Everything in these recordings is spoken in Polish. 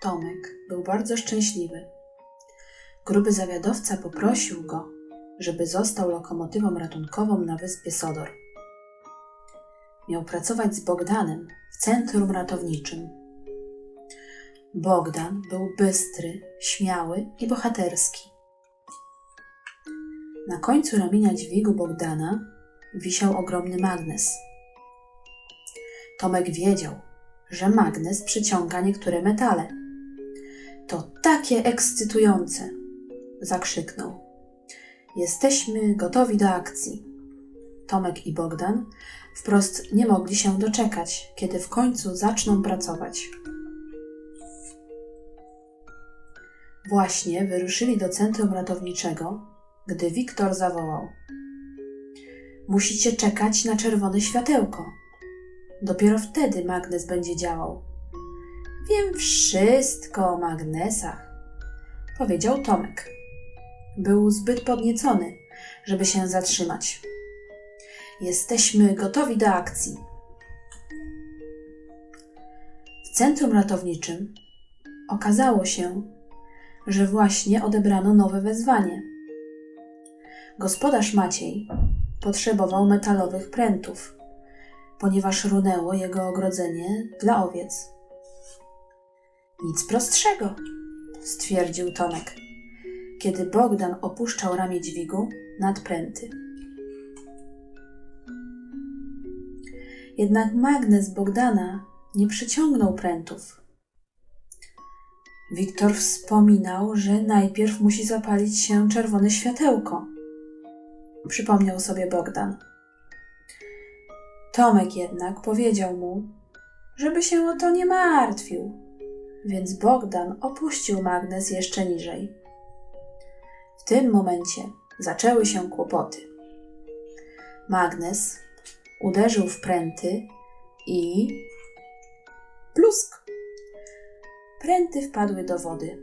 Tomek był bardzo szczęśliwy. Gruby zawiadowca poprosił go, żeby został lokomotywą ratunkową na wyspie Sodor. Miał pracować z Bogdanem w centrum ratowniczym. Bogdan był bystry, śmiały i bohaterski. Na końcu ramienia dźwigu Bogdana wisiał ogromny magnes. Tomek wiedział, że magnes przyciąga niektóre metale. To takie ekscytujące! zakrzyknął. Jesteśmy gotowi do akcji. Tomek i Bogdan wprost nie mogli się doczekać, kiedy w końcu zaczną pracować. Właśnie wyruszyli do centrum ratowniczego, gdy Wiktor zawołał: Musicie czekać na czerwone światełko. Dopiero wtedy magnes będzie działał. Wiem wszystko o magnesach, powiedział Tomek. Był zbyt podniecony, żeby się zatrzymać. Jesteśmy gotowi do akcji. W centrum ratowniczym okazało się, że właśnie odebrano nowe wezwanie. Gospodarz Maciej potrzebował metalowych prętów, ponieważ runęło jego ogrodzenie dla owiec. Nic prostszego, stwierdził Tomek, kiedy Bogdan opuszczał ramię dźwigu nad pręty. Jednak magnes Bogdana nie przyciągnął prętów. Wiktor wspominał, że najpierw musi zapalić się czerwone światełko. Przypomniał sobie Bogdan. Tomek jednak powiedział mu, żeby się o to nie martwił, więc Bogdan opuścił magnes jeszcze niżej. W tym momencie zaczęły się kłopoty. Magnes uderzył w pręty i plusk. Pręty wpadły do wody,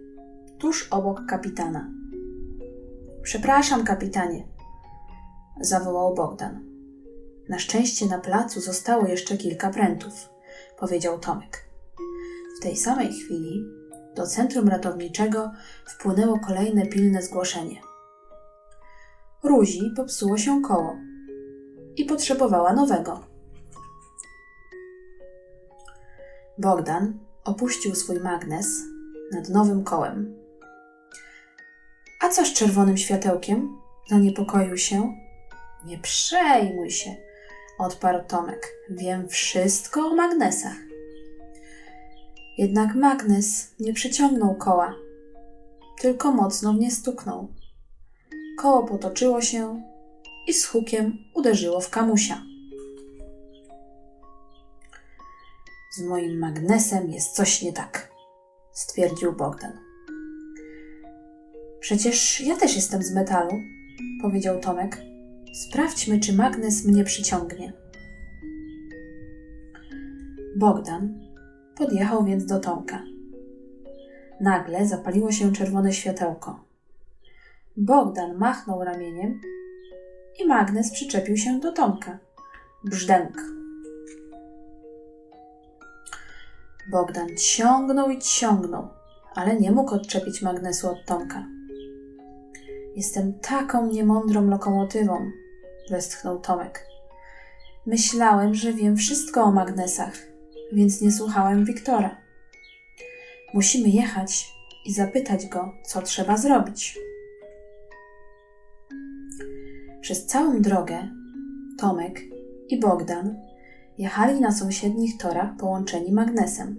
tuż obok kapitana. Przepraszam, kapitanie, zawołał Bogdan. Na szczęście na placu zostało jeszcze kilka prętów, powiedział Tomek. Tej samej chwili do centrum ratowniczego wpłynęło kolejne pilne zgłoszenie. Ruzi popsuło się koło i potrzebowała nowego. Bogdan opuścił swój magnes nad nowym kołem. A co z czerwonym światełkiem? Zaniepokoił się. Nie przejmuj się, odparł Tomek. Wiem wszystko o magnesach. Jednak magnes nie przyciągnął koła, tylko mocno w nie stuknął. Koło potoczyło się i z hukiem uderzyło w kamusia. Z moim magnesem jest coś nie tak, stwierdził Bogdan. Przecież ja też jestem z metalu, powiedział Tomek. Sprawdźmy, czy magnes mnie przyciągnie. Bogdan podjechał więc do Tomka. Nagle zapaliło się czerwone światełko. Bogdan machnął ramieniem i magnes przyczepił się do Tomka. Brzdęk. Bogdan ciągnął i ciągnął, ale nie mógł odczepić magnesu od Tomka. Jestem taką niemądrą lokomotywą, westchnął Tomek. Myślałem, że wiem wszystko o magnesach, więc nie słuchałem Wiktora. Musimy jechać i zapytać go, co trzeba zrobić. Przez całą drogę Tomek i Bogdan jechali na sąsiednich torach połączeni magnesem.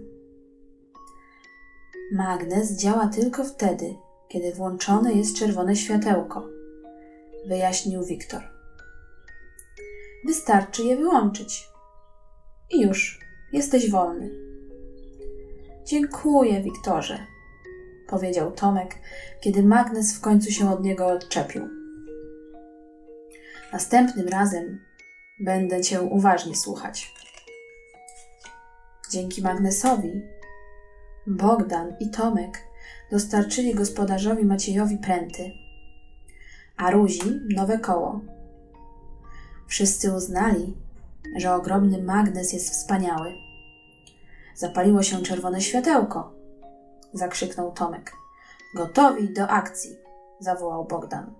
Magnes działa tylko wtedy, kiedy włączone jest czerwone światełko, wyjaśnił Wiktor. Wystarczy je wyłączyć. I już, jesteś wolny. Dziękuję, Wiktorze, powiedział Tomek, kiedy magnes w końcu się od niego odczepił. Następnym razem będę cię uważnie słuchać. Dzięki magnesowi Bogdan i Tomek dostarczyli gospodarzowi Maciejowi pręty, a Ruzi nowe koło. Wszyscy uznali, że ogromny magnes jest wspaniały. Zapaliło się czerwone światełko zakrzyknął Tomek. Gotowi do akcji, zawołał Bogdan.